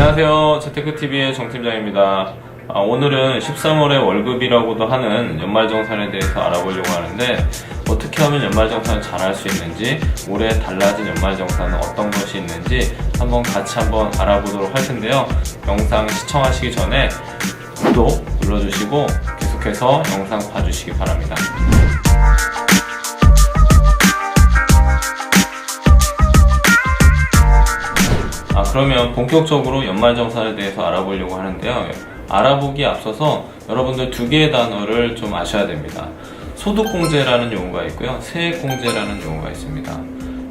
안녕하세요. 재테크TV의 정팀장입니다. 아, 오늘은 13월의 월급이라고도 하는 연말정산에 대해서 알아보려고 하는데 어떻게 하면 연말정산을 잘 할 수 있는지 올해 달라진 연말정산은 어떤 것이 있는지 한번 같이 한번 알아보도록 할 텐데요. 영상 시청하시기 전에 구독 눌러주시고 계속해서 영상 봐주시기 바랍니다. 그러면 본격적으로 연말정산에 대해서 알아보려고 하는데요. 알아보기에 앞서서 여러분들 두 개의 단어를 좀 아셔야 됩니다. 소득공제라는 용어가 있고요. 세액공제라는 용어가 있습니다.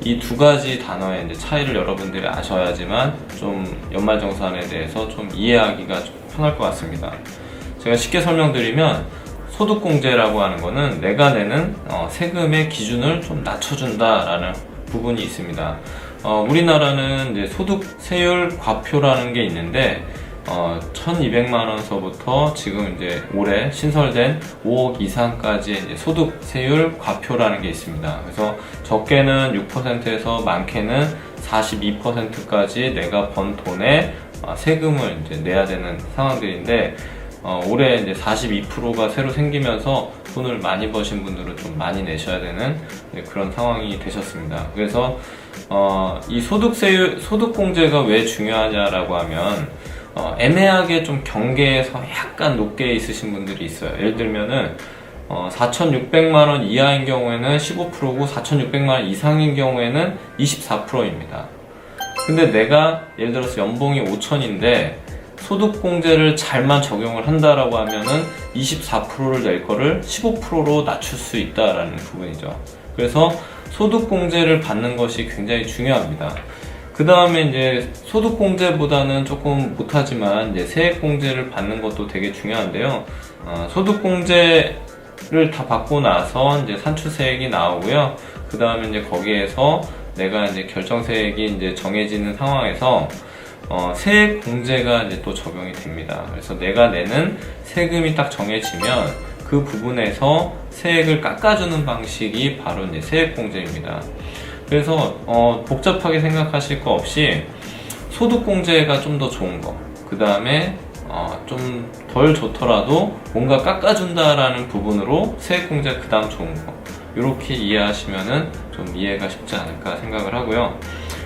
이 두 가지 단어의 이제 차이를 여러분들이 아셔야지만 좀 연말정산에 대해서 좀 이해하기가 좀 편할 것 같습니다. 제가 쉽게 설명드리면 소득공제라고 하는 거는 내가 내는 어, 세금의 기준을 좀 낮춰준다라는 부분이 있습니다. 어, 우리나라는 이제 소득세율 과표라는 게 있는데 어, 1,200만 원서부터 지금 이제 올해 신설된 5억 이상까지의 이제 소득세율 과표라는 게 있습니다. 그래서 적게는 6%에서 많게는 42%까지 내가 번 돈에 어, 세금을 이제 내야 되는 상황들인데 어, 올해 이제 42%가 새로 생기면서 돈을 많이 버신 분들은 좀 많이 내셔야 되는 네, 그런 상황이 되셨습니다. 그래서 어, 이 소득세 소득공제가 왜 중요하냐라고 하면 어, 애매하게 좀 경계에서 약간 높게 있으신 분들이 있어요. 예를 들면은 어, 4,600만 원 이하인 경우에는 15%고 4,600만 원 이상인 경우에는 24%입니다. 근데 내가 예를 들어서 연봉이 5천인데 소득공제를 잘만 적용을 한다라고 하면은 24%를 낼 거를 15%로 낮출 수 있다라는 부분이죠. 그래서 소득공제를 받는 것이 굉장히 중요합니다. 그 다음에 이제 소득공제보다는 조금 못하지만 이제 세액공제를 받는 것도 되게 중요한데요. 어, 소득공제를 다 받고 나서 이제 산출세액이 나오고요. 그 다음에 이제 거기에서 내가 이제 결정세액이 이제 정해지는 상황에서 어, 세액 공제가 이제 또 적용이 됩니다. 그래서 내가 내는 세금이 딱 정해지면 그 부분에서 세액을 깎아주는 방식이 바로 이제 세액 공제입니다. 그래서 어, 복잡하게 생각하실 거 없이 소득 공제가 좀 더 좋은 거, 그 다음에 어, 좀 덜 좋더라도 뭔가 깎아준다라는 부분으로 세액 공제 그 다음 좋은 거 이렇게 이해하시면은 좀 이해가 쉽지 않을까 생각을 하고요.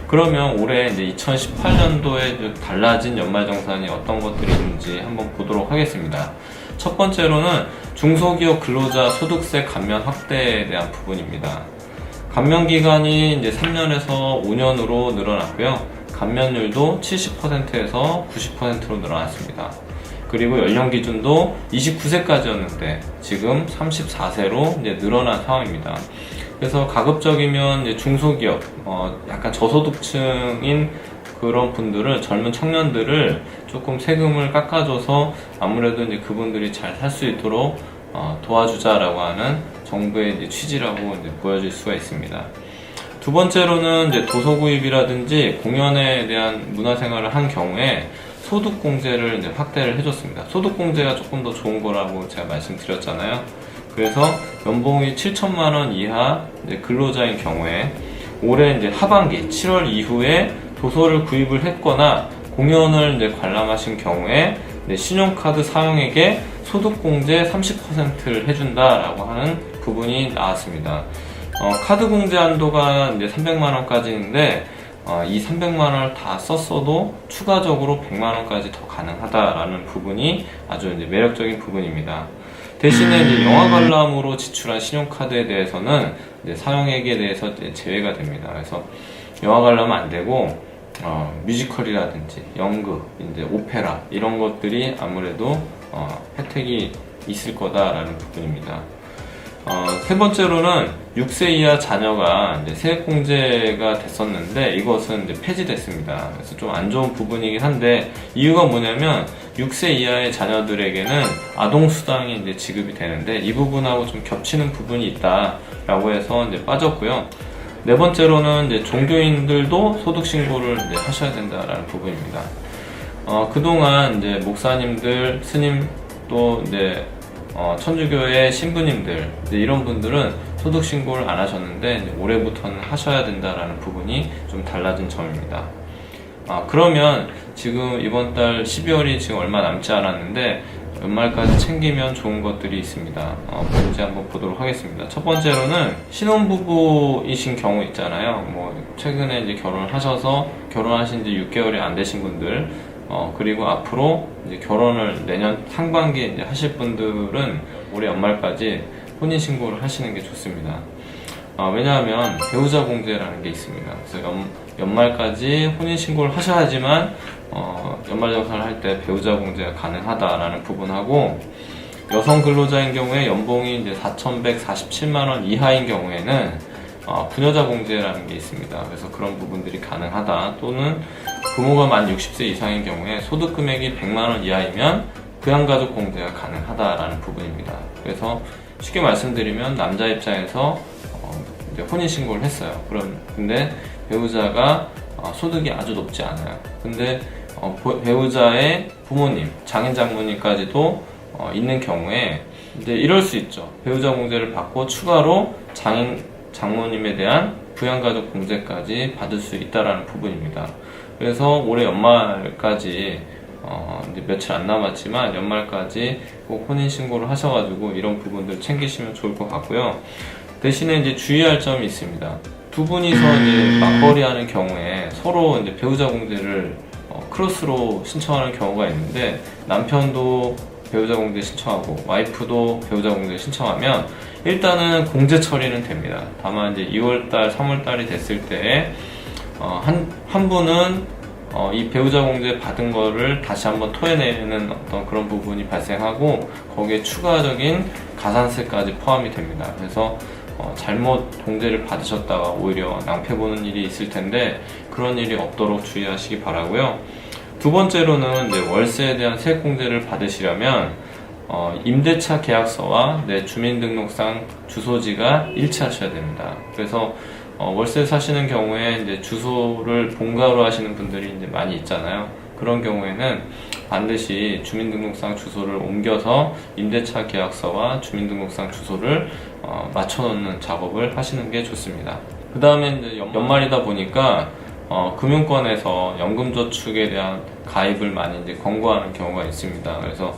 그러면 올해 이제 2018년도에 달라진 연말정산이 어떤 것들이 있는지 한번 보도록 하겠습니다. 첫 번째로는 중소기업 근로자 소득세 감면 확대에 대한 부분입니다. 감면 기간이 이제 3년에서 5년으로 늘어났고요. 감면율도 70%에서 90%로 늘어났습니다. 그리고 연령 기준도 29세까지였는데 지금 34세로 이제 늘어난 상황입니다. 그래서 가급적이면 중소기업, 어, 약간 저소득층인 그런 분들을 젊은 청년들을 조금 세금을 깎아줘서 아무래도 이제 그분들이 잘 살 수 있도록 어, 도와주자라고 하는 정부의 이제 취지라고 이제 보여질 수가 있습니다. 두 번째로는 이제 도서 구입이라든지 공연에 대한 문화생활을 한 경우에 소득 공제를 이제 확대를 해줬습니다. 소득 공제가 조금 더 좋은 거라고 제가 말씀드렸잖아요. 그래서 연봉이 7천만 원 이하 근로자인 경우에 올해 이제 하반기 7월 이후에 도서를 구입을 했거나 공연을 이제 관람하신 경우에 이제 신용카드 사용액에 소득공제 30%를 해준다라고 하는 부분이 나왔습니다. 어, 카드 공제 한도가 이제 300만 원까지인데 어, 이 300만 원을 다 썼어도 추가적으로 100만 원까지 더 가능하다라는 부분이 아주 이제 매력적인 부분입니다. 대신에 이제 영화 관람으로 지출한 신용카드에 대해서는 이제 사용액에 대해서 이제 제외가 됩니다. 그래서 영화 관람은 안 되고 어, 뮤지컬이라든지 연극, 이제 오페라 이런 것들이 아무래도 어, 혜택이 있을 거다라는 부분입니다. 어, 세 번째로는 6세 이하 자녀가 세액공제가 됐었는데 이것은 이제 폐지됐습니다. 그래서 좀 안 좋은 부분이긴 한데 이유가 뭐냐면 6세 이하의 자녀들에게는 아동수당이 이제 지급이 되는데 이 부분하고 좀 겹치는 부분이 있다라고 해서 이제 빠졌고요. 네 번째로는 이제 종교인들도 소득 신고를 이제 하셔야 된다라는 부분입니다. 어, 그동안 이제 목사님들, 스님 또 이제 어, 천주교의 신부님들 이런 분들은 소득 신고를 안 하셨는데 올해부터는 하셔야 된다라는 부분이 좀 달라진 점입니다. 아, 그러면 지금 이번 달 12월이 지금 얼마 남지 않았는데 연말까지 챙기면 좋은 것들이 있습니다. 어, 뭔지 한번 보도록 하겠습니다. 첫 번째로는 신혼부부이신 경우 있잖아요. 뭐 최근에 이제 결혼을 하셔서 결혼하신 지 6개월이 안 되신 분들, 어, 그리고 앞으로 이제 결혼을 내년 상반기에 이제 하실 분들은 올해 연말까지 혼인신고를 하시는 게 좋습니다. 어, 왜냐하면 배우자 공제라는 게 있습니다. 그래서 연, 연말까지 혼인신고를 하셔야지만 어, 연말정산을 할 때 배우자 공제가 가능하다라는 부분하고 여성 근로자인 경우에 연봉이 이제 4,147만 원 이하인 경우에는 어, 부녀자 공제라는 게 있습니다. 그래서 그런 부분들이 가능하다. 또는 부모가 만 60세 이상인 경우에 소득 금액이 100만 원 이하이면 부양가족 공제가 가능하다라는 부분입니다. 그래서 쉽게 말씀드리면 남자 입장에서 어, 혼인 신고를 했어요. 그럼 근데 배우자가 어, 소득이 아주 높지 않아요. 근데 어, 보- 배우자의 부모님, 장인 장모님까지도 어, 있는 경우에 이제 이럴 수 있죠. 배우자 공제를 받고 추가로 장인 장모님에 대한 부양가족 공제까지 받을 수 있다라는 부분입니다. 그래서 올해 연말까지 어, 이제 며칠 안 남았지만 연말까지 꼭 혼인 신고를 하셔가지고 이런 부분들 챙기시면 좋을 것 같고요. 대신에 이제 주의할 점이 있습니다. 두 분이서 이제 맞벌이 하는 경우에 서로 이제 배우자 공제를 어, 크로스로 신청하는 경우가 있는데 남편도 배우자 공제 신청하고 와이프도 배우자 공제 신청하면 일단은 공제 처리는 됩니다. 다만 이제 2월달, 3월달이 됐을 때 어, 한, 한 분은 어, 이 배우자 공제 받은 거를 다시 한번 토해내는 어떤 그런 부분이 발생하고 거기에 추가적인 가산세까지 포함이 됩니다. 그래서 어, 잘못 공제를 받으셨다가 오히려 낭패 보는 일이 있을 텐데 그런 일이 없도록 주의하시기 바라고요. 두 번째로는 월세에 대한 세액 공제를 받으시려면 어, 임대차 계약서와 내 주민등록상 주소지가 일치하셔야 됩니다. 그래서 어, 월세 사시는 경우에 이제 주소를 본가로 하시는 분들이 이제 많이 있잖아요. 그런 경우에는 반드시 주민등록상 주소를 옮겨서 임대차 계약서와 주민등록상 주소를 어, 맞춰놓는 작업을 하시는 게 좋습니다. 그 다음에 이제 연- 연말이다 보니까 어, 금융권에서 연금저축에 대한 가입을 많이 이제 권고하는 경우가 있습니다. 그래서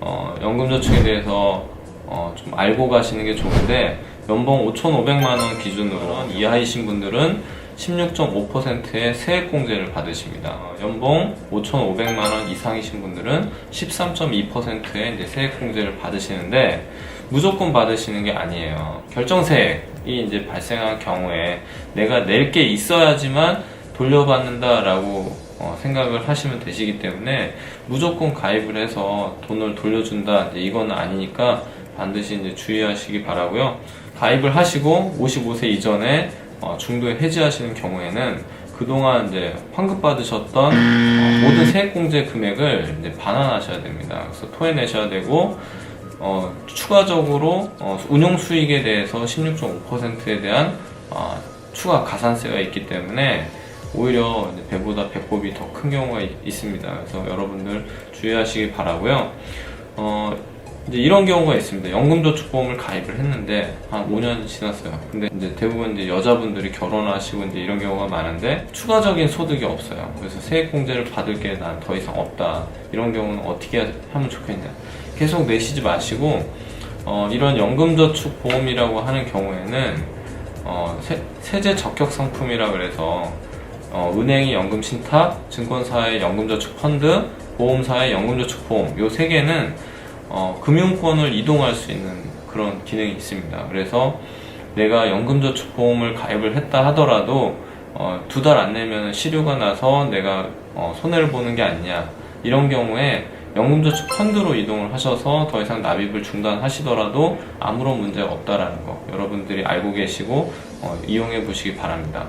어, 연금저축에 대해서 어, 좀 알고 가시는 게 좋은데 연봉 5,500만 원 기준으로 이하이신 분들은 16.5%의 세액 공제를 받으십니다. 어, 연봉 5,500만 원 이상이신 분들은 13.2%의 이제 세액 공제를 받으시는데 무조건 받으시는 게 아니에요. 결정세액이 이제 발생한 경우에 내가 낼 게 있어야지만 돌려받는다라고 어, 생각을 하시면 되시기 때문에 무조건 가입을 해서 돈을 돌려준다 이건 아니니까 반드시 이제 주의하시기 바라고요. 가입을 하시고 55세 이전에 어, 중도에 해지하시는 경우에는 그동안 이제 환급 받으셨던 어, 모든 세액공제 금액을 이제 반환하셔야 됩니다. 그래서 토해내셔야 되고 어, 추가적으로 어, 운용 수익에 대해서 16.5%에 대한 어, 추가 가산세가 있기 때문에 오히려 배보다 배꼽이 더 큰 경우가 있, 있습니다. 그래서 여러분들 주의하시기 바라고요. 어, 이제 이런 경우가 있습니다. 연금저축보험을 가입을 했는데 한 5년 지났어요. 근데 이제 대부분 이제 여자분들이 결혼하시고 이제 이런 경우가 많은데 추가적인 소득이 없어요. 그래서 세액공제를 받을 게 난 더 이상 없다. 이런 경우는 어떻게 하면 좋겠냐. 계속 내시지 마시고 어, 이런 연금저축보험이라고 하는 경우에는 어, 세, 세제 적격 상품이라 그래서 어, 은행이 연금 신탁, 증권사의 연금저축 펀드, 보험사의 연금저축 보험 요 세 개는 어, 금융권을 이동할 수 있는 그런 기능이 있습니다. 그래서 내가 연금저축 보험을 가입을 했다 하더라도 어, 두 달 안 내면 시류가 나서 내가 어, 손해를 보는 게 아니냐 이런 경우에 연금저축 펀드로 이동을 하셔서 더 이상 납입을 중단하시더라도 아무런 문제가 없다라는 거 여러분들이 알고 계시고 어, 이용해 보시기 바랍니다.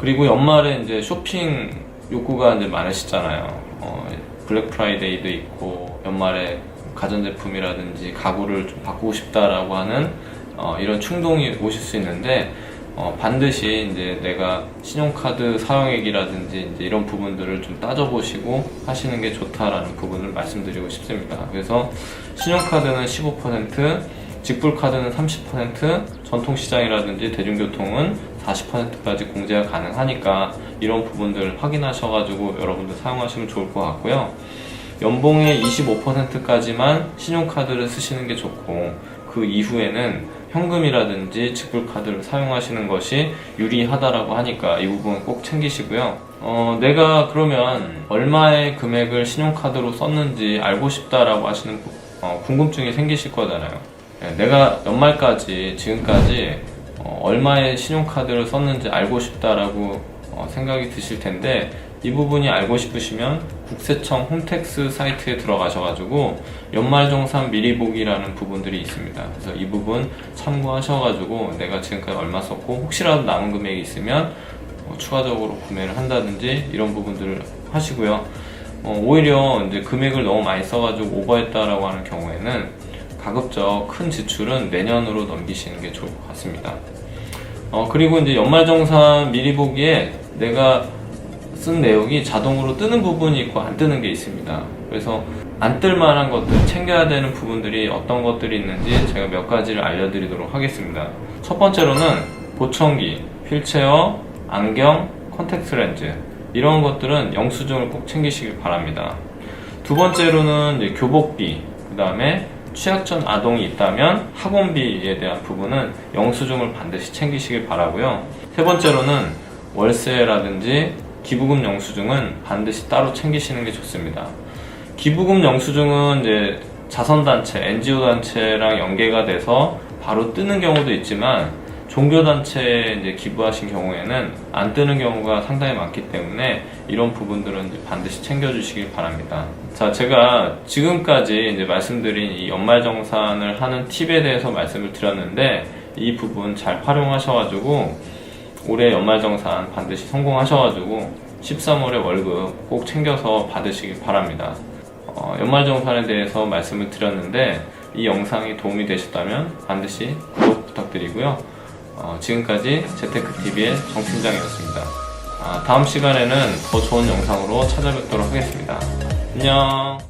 그리고 연말에 이제 쇼핑 욕구가 이제 많으시잖아요. 어, 블랙 프라이데이도 있고 연말에 가전제품이라든지 가구를 좀 바꾸고 싶다라고 하는 어, 이런 충동이 오실 수 있는데 어, 반드시 이제 내가 신용카드 사용액이라든지 이제 이런 부분들을 좀 따져보시고 하시는 게 좋다라는 부분을 말씀드리고 싶습니다. 그래서 신용카드는 15%, 직불카드는 30%, 전통시장이라든지 대중교통은 40%까지 공제가 가능하니까 이런 부분들 확인하셔가지고 여러분들 사용하시면 좋을 것 같고요. 연봉의 25%까지만 신용카드를 쓰시는 게 좋고 그 이후에는 현금이라든지 지불카드를 사용하시는 것이 유리하다라고 하니까 이 부분 꼭 챙기시고요. 어, 내가 그러면 얼마의 금액을 신용카드로 썼는지 알고 싶다라고 하시는 부- 어, 궁금증이 생기실 거잖아요. 예, 내가 연말까지 지금까지 어, 얼마의 신용카드를 썼는지 알고 싶다라고 어, 생각이 드실 텐데 이 부분이 알고 싶으시면 국세청 홈택스 사이트에 들어가셔가지고 연말정산 미리 보기라는 부분들이 있습니다. 그래서 이 부분 참고하셔가지고 내가 지금까지 얼마 썼고 혹시라도 남은 금액이 있으면 어, 추가적으로 구매를 한다든지 이런 부분들을 하시고요. 어, 오히려 이제 금액을 너무 많이 써가지고 오버했다라고 하는 경우에는 가급적 큰 지출은 내년으로 넘기시는 게 좋을 것 같습니다. 어, 그리고 이제 연말정산 미리 보기에 내가 쓴 내용이 자동으로 뜨는 부분이 있고 안 뜨는 게 있습니다. 그래서 안 뜰 만한 것들, 챙겨야 되는 부분들이 어떤 것들이 있는지 제가 몇 가지를 알려드리도록 하겠습니다. 첫 번째로는 보청기, 휠체어, 안경, 컨택트 렌즈 이런 것들은 영수증을 꼭 챙기시길 바랍니다. 두 번째로는 교복비, 그 다음에 취약전 아동이 있다면 학원비에 대한 부분은 영수증을 반드시 챙기시길 바라고요. 세 번째로는 월세라든지 기부금 영수증은 반드시 따로 챙기시는 게 좋습니다. 기부금 영수증은 이제 자선단체, NGO 단체랑 연계가 돼서 바로 뜨는 경우도 있지만 종교단체에 이제 기부하신 경우에는 안 뜨는 경우가 상당히 많기 때문에 이런 부분들은 반드시 챙겨주시길 바랍니다. 자, 제가 지금까지 이제 말씀드린 이 연말정산을 하는 팁에 대해서 말씀을 드렸는데 이 부분 잘 활용하셔가지고 올해 연말정산 반드시 성공하셔가지고 13월에 월급 꼭 챙겨서 받으시길 바랍니다. 어, 연말정산에 대해서 말씀을 드렸는데 이 영상이 도움이 되셨다면 반드시 구독 부탁드리고요. 어, 지금까지 재테크TV의 정팀장이었습니다. 아, 다음 시간에는 더 좋은 영상으로 찾아뵙도록 하겠습니다. 안녕!